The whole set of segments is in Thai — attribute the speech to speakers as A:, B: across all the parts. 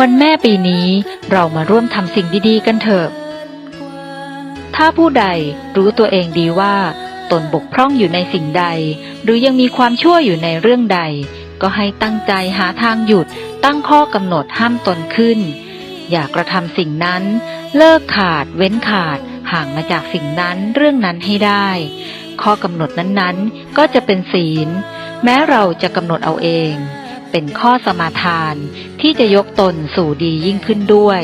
A: วันแม่ปีนี้เรามาร่วมทำสิ่งดีๆ กันเถอะ ถ้าผู้ใดรู้ตัวเองดีว่า ตนบกพร่องอยู่ในสิ่งใด หรือยังมีความชั่วอยู่ในเรื่องใด ก็ให้ตั้งใจหาทางหยุด ตั้งข้อกำหนดห้ามตนขึ้น อย่ากระทำสิ่งนั้น เลิกขาด เว้นขาด ห่างมาจากสิ่งนั้นเรื่องนั้นให้ได้ ข้อกำหนดนั้นๆ ก็จะเป็นศีล แม้เราจะกำหนดเอาเอง เป็นข้อสมาทานที่จะยกตนสู่ดียิ่งขึ้นด้วย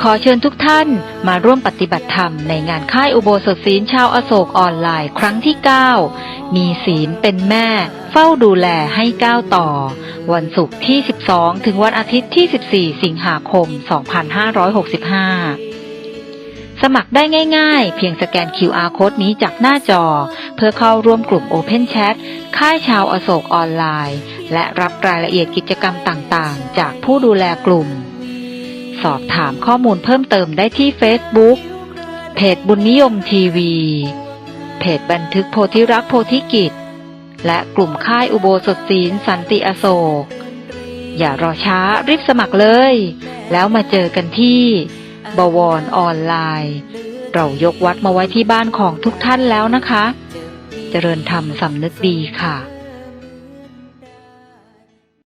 A: ขอเชิญทุกท่านมาร่วมปฏิบัติธรรมในงานค่ายอุโบสถศีลชาวอโศกออนไลน์ครั้งที่ 9 มีศีลเป็นแม่ เฝ้าดูแลให้ก้าวต่อ วันศุกร์ที่ 12 ถึงวันอาทิตย์ที่ 14 สิงหาคม 2565 สมัครได้ง่ายๆ เพียงสแกน QR Code นี้จากหน้าจอ เพื่อเข้าร่วมกลุ่ม Open Chat ค่ายชาวอโศกออนไลน์ และรับรายละเอียดกิจกรรมต่างๆ จากผู้ดูแลกลุ่ม สอบถามข้อมูลเพิ่มเติมได้ที่ Facebook เพจบุญนิยมทีวี เพจบันทึกโพธิรักโพธิกิจ และกลุ่มค่ายอุโบสถศีลสันติอโศก อย่ารอช้ารีบสมัครเลย แล้วมาเจอกันที่ บวรออนไลน์ เรายกวัดมาไว้ที่บ้านของทุกท่านแล้วนะคะ เจริญธรรมสำนึกดีค่ะ